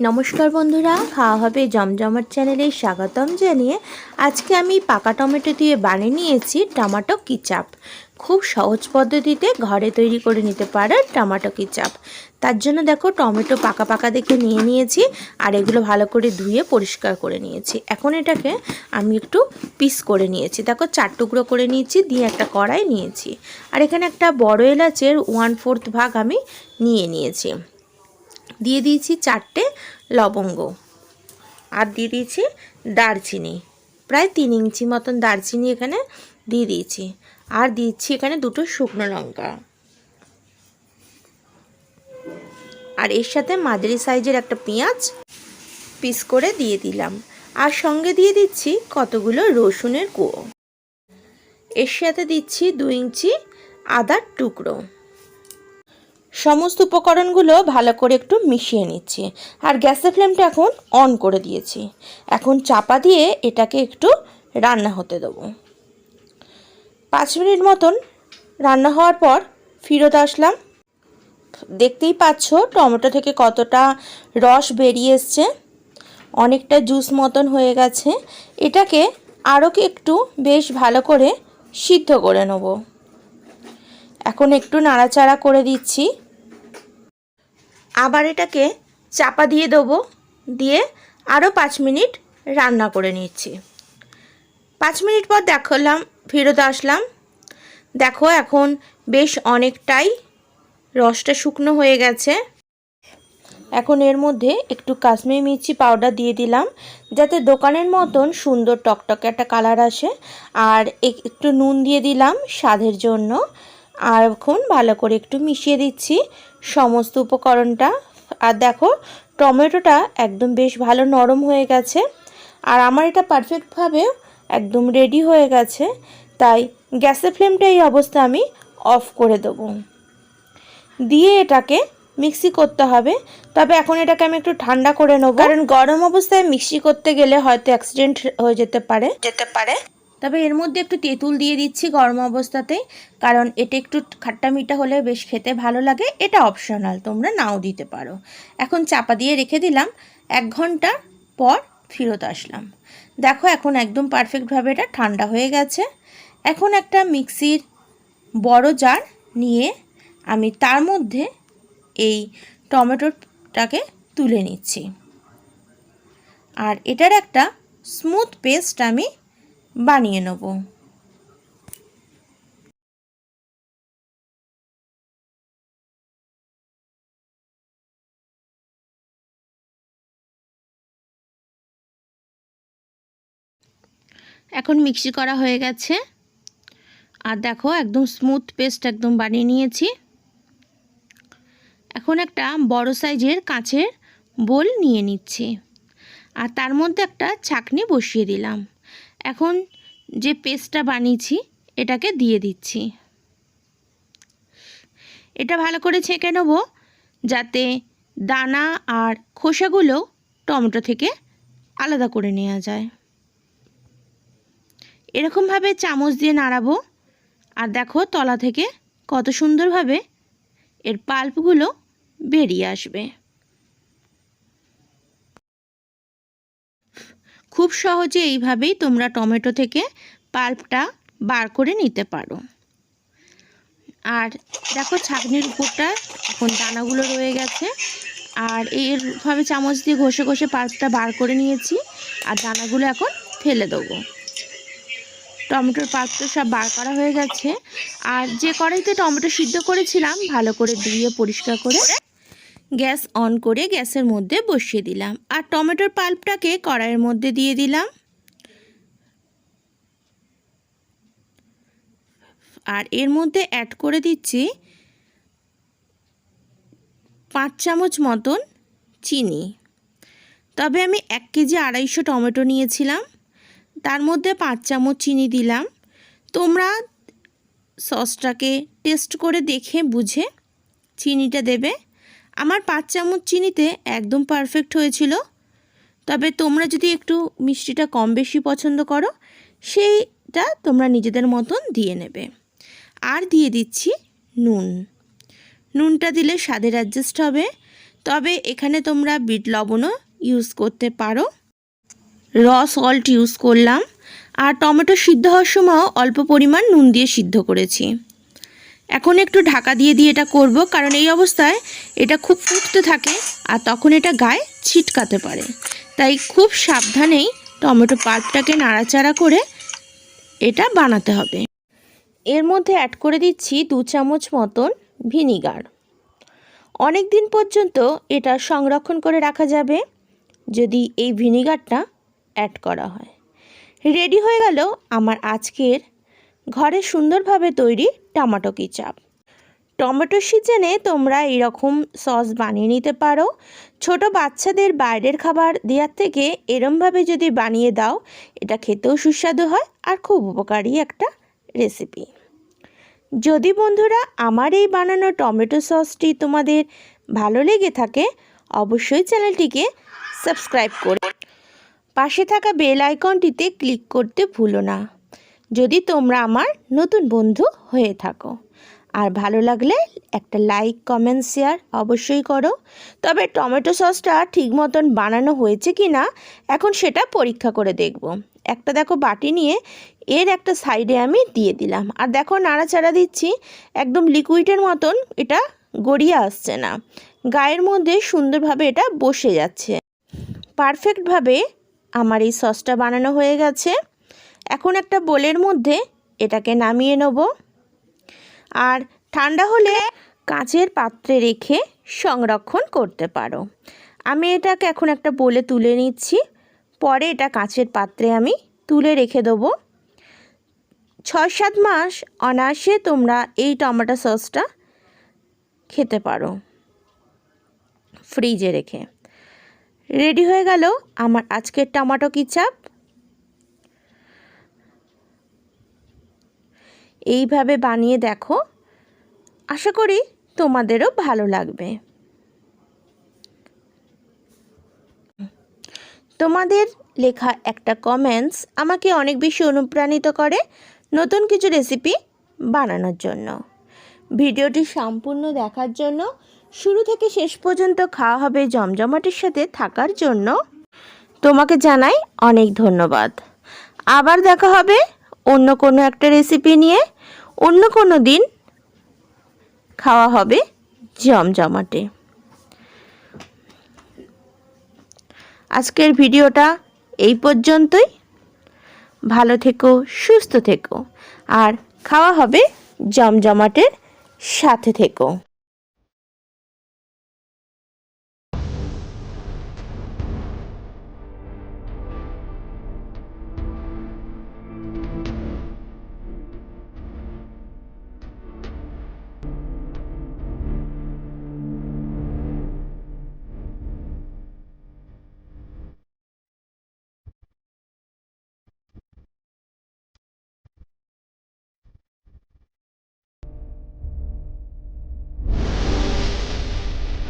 নমস্কার বন্ধুরা, খাওয়া হবে জমজমাট চ্যানেলে স্বাগতম জানিয়ে আজকে আমি পাকা টমেটো দিয়ে বানিয়ে নিয়েছি টমেটো কিচাপ। খুব সহজ পদ্ধতিতে ঘরে তৈরি করে নিতে পারে টমেটো কিচাপ। তার জন্য দেখো টমেটো পাকা পাকা দেখে নিয়ে নিয়েছি আর এগুলো ভালো করে ধুয়ে পরিষ্কার করে নিয়েছি। এখন এটাকে আমি একটু পিস করে নিয়েছি। দেখো চার টুকরো করে নিয়েছি, দিয়ে একটা কড়াই নিয়েছি। আর এখানে একটা বড় এলাচের ওয়ান ফোর্থ ভাগ আমি নিয়ে নিয়েছি। দিয়ে দিয়েছি চারটে লবঙ্গ আর দিয়ে দিয়েছি দারচিনি, প্রায় তিন ইঞ্চি মতন দারচিনি এখানে দিয়ে দিয়েছি। আর দিচ্ছি এখানে দুটো শুকনো লঙ্কা। আর এর সাথে মাঝারি সাইজের একটা পেঁয়াজ পিস করে দিয়ে দিলাম। আর সঙ্গে দিয়ে দিচ্ছি কতগুলো রসুনের কুয়ো এর সাথে দিচ্ছি দু ইঞ্চি আদার টুকরো। সমস্ত উপকরণগুলো ভালো করে একটু মিশিয়ে নিচ্ছি। আর গ্যাসের ফ্লেমটা এখন অন করে দিয়েছি। এখন চাপা দিয়ে এটাকে একটু রান্না হতে দেবো। পাঁচ মিনিট মতন রান্না হওয়ার পর ফিরত আসলাম। দেখতেই পাচ্ছ টমেটো থেকে কতটা রস বেরিয়ে এসছে। অনেকটা জুস মতন হয়ে গেছে। এটাকে আরও একটু বেশ ভালো করে সিদ্ধ করে নেব। এখন একটু নাড়াচাড়া করে দিচ্ছি। আবার এটাকে চাপা দিয়ে দেবো। দিয়ে আরও পাঁচ মিনিট রান্না করে নিচ্ছি। পাঁচ মিনিট পর দেখলাম, ফেরত আসলাম। দেখো এখন বেশ অনেকটাই রসটা শুকনো হয়ে গেছে। এখন এর মধ্যে একটু কাশ্মীরি মির্চি পাউডার দিয়ে দিলাম, যাতে দোকানের মতন সুন্দর টকটকে একটা কালার আসে। আর একটু নুন দিয়ে দিলাম স্বাদের জন্য। আর এখন ভালো করে একটু মিশিয়ে দিচ্ছি। সমস্ত উপকরণটা। আর দেখো, টমেটোটা একদম বেশ ভালো নরম হয়ে গেছে। আর আমার এটা পারফেক্টভাবে একদম রেডি হয়ে গেছে। তাই গ্যাসের ফ্লেমটা এই অবস্থা আমি অফ করে দেবো। দিয়ে এটাকে মিক্সি করতে হবে। তবে এখন এটাকে আমি একটু ঠান্ডা করে নেব। কারণ গরম অবস্থায় মিক্সি করতে গেলে হয়তো অ্যাক্সিডেন্ট হয়ে যেতে পারে। যেতে পারে। তবে এর মধ্যে একটু তেঁতুল দিয়ে দিচ্ছি গরম অবস্থাতে, কারণ এটা একটু খাট্টা মিঠা হলে বেশ খেতে ভালো লাগে, এটা অপশনাল তোমরা নাও দিতে পারো। এখন চাপা দিয়ে রেখে দিলাম, এক ঘণ্টা পর ফেরত আসলাম। দেখো এখন একদম পারফেক্টভাবে এটা ঠান্ডা হয়ে গেছে। এখন একটা মিক্সির বড় জার নিয়ে আমি তার মধ্যে এই টমেটোটাকে তুলে নিচ্ছি। আর এটার একটা স্মুথ পেস্ট আমি বানিয়ে নেব। এখন মিক্সি করা হয়ে গেছে। আর দেখো, একদম স্মুথ পেস্ট একদম বানিয়ে নিয়েছি। এখন একটা বড় সাইজের কাঁচের বোল নিয়ে নিচ্ছি। আর তার মধ্যে একটা ছাকনি বসিয়ে দিলাম। এখন যে পেস্টটা বানিয়েছি, এটাকে দিয়ে দিচ্ছি। এটা ভালো করে ছেঁকে নেব, যাতে দানা আর খোসাগুলো টমেটো থেকে আলাদা করে নেওয়া যায়। এরকমভাবে চামচ দিয়ে নাড়াবো, আর দেখো তলা থেকে কত সুন্দরভাবে এর পাল্পগুলো বেরিয়ে আসবে। খুব সহজে এইভাবেই তোমরা টমেটো থেকে পাল্পটা বার করে নিতে পারো। আর দেখো ছাঁকনির উপরটা এখন দানাগুলো রয়ে গেছে। আর এরভাবে চামচ দিয়ে ঘষে ঘষে পাল্পটা বার করে নিয়েছি। আর দানাগুলো এখন ফেলে দেবো। টমেটোর পাল্পটা সব বার করা হয়ে গেছে। আর যে কড়াইতে টমেটো সিদ্ধ করেছিলাম, ভালো করে ধুয়ে পরিষ্কার করে গ্যাস অন করে গ্যাসের মধ্যে বসিয়ে দিলাম। আর টমেটোর পাল্পটাকে কড়াইয়ের মধ্যে দিয়ে দিলাম। আর এর মধ্যে অ্যাড করে দিচ্ছি পাঁচ চামচ মতন চিনি। তবে আমি এক কেজি আড়াইশো টমেটো নিয়েছিলাম। তার মধ্যে পাঁচ চামচ চিনি দিলাম। তোমরা সসটাকে টেস্ট করে দেখে বুঝে চিনিটা দেবে। আমার পাঁচ চামচ চিনিতে একদম পারফেক্ট হয়েছিল। তবে তোমরা যদি একটু মিষ্টিটা কম বেশি পছন্দ করো, সেইটা তোমরা নিজেদের মতন দিয়ে নেবে। আর দিয়ে দিচ্ছি নুন। নুনটা দিলে স্বাদের অ্যাডজাস্ট হবে। তবে এখানে তোমরা বিট লবণও ইউজ করতে পারো। র সল্ট ইউজ করলাম। আর টমেটো সিদ্ধ হওয়ার সময়ও অল্প পরিমাণ নুন দিয়ে সিদ্ধ করেছি। এখন একটু ঢাকা দিয়ে দিয়ে এটা করব, কারণ এই অবস্থায় এটা খুব ফুটতে থাকে আর তখন এটা গায়ে ছিটকাতে পারে। তাই খুব সাবধানেই টমেটো পাল্পটাকে নাড়াচাড়া করে এটা বানাতে হবে। এর মধ্যে অ্যাড করে দিচ্ছি দু চামচ মতন ভিনিগার। অনেক দিন পর্যন্ত এটা সংরক্ষণ করে রাখা যাবে যদি এই ভিনিগারটা অ্যাড করা হয়। রেডি হয়ে গেল আমার আজকের ঘরে সুন্দরভাবে তৈরি টমেটো কিচাপ। টমেটো সিজনে তোমরা এরকম সস বানিয়ে নিতে পারো। ছোট বাচ্চাদের বাইরের খাবার দেওয়ার থেকে এরমভাবে যদি বানিয়ে দাও, এটা খেতেও সুস্বাদু হয় আর খুব উপকারী একটা রেসিপি যদি বন্ধুরা আমার এই বানানো টমেটো সসটি তোমাদের ভালো লেগে থাকে, অবশ্যই চ্যানেলটিকে সাবস্ক্রাইব করে পাশে থাকা বেল আইকনটিতে ক্লিক করতে ভুলো না। যদি তোমরা আমার নতুন বন্ধু হয়ে থাকো। আর ভালো লাগলে একটা লাইক, কমেন্ট, শেয়ার অবশ্যই করো। তবে টমেটো সসটা ঠিক মতন বানানো হয়েছে কি না এখন সেটা পরীক্ষা করে দেখব। একটা দেখো বাটি নিয়ে এর একটা সাইডে আমি দিয়ে দিলাম। আর দেখো নাড়াচাড়া দিচ্ছি, একদম লিকুইডের মতন এটা গড়িয়ে আসছে না। গায়ের মধ্যে সুন্দরভাবে এটা বসে যাচ্ছে। পারফেক্টভাবে আমার এই সসটা বানানো হয়ে গেছে। এখন একটা বোলের মধ্যে এটাকে নামিয়ে নেব। আর ঠান্ডা হলে কাঁচের পাত্রে রেখে সংরক্ষণ করতে পারো। আমি এটাকে এখন একটা বলে তুলে নিচ্ছি। পরে এটা কাঁচের পাত্রে আমি তুলে রেখে দেবো। ছয় সাত মাস অনায়াসে তোমরা এই টমেটো সসটা খেতে পারো। ফ্রিজে রেখে। রেডি হয়ে গেল আমার আজকের টমেটো কিচাপ এইভাবে বানিয়ে দেখো। আশা করি তোমাদেরও ভালো লাগবে। তোমাদের লেখা একটা কমেন্টস আমাকে অনেক বেশি অনুপ্রাণিত করে নতুন কিছু রেসিপি বানানোর জন্য। ভিডিওটি সম্পূর্ণ দেখার জন্য, শুরু থেকে শেষ পর্যন্ত খাওয়া হবে জমজমাটের সাথে থাকার জন্য। তোমাকে জানাই অনেক ধন্যবাদ। আবার দেখা হবে অন্য কোনো একটা রেসিপি নিয়ে। অন্য কোনো দিন খাওয়া হবে জমজমাটে। আজকের ভিডিওটা এই পর্যন্তই। ভালো থেকো, সুস্থ থেকো। আর খাওয়া হবে জমজমাটের সাথে থেকো।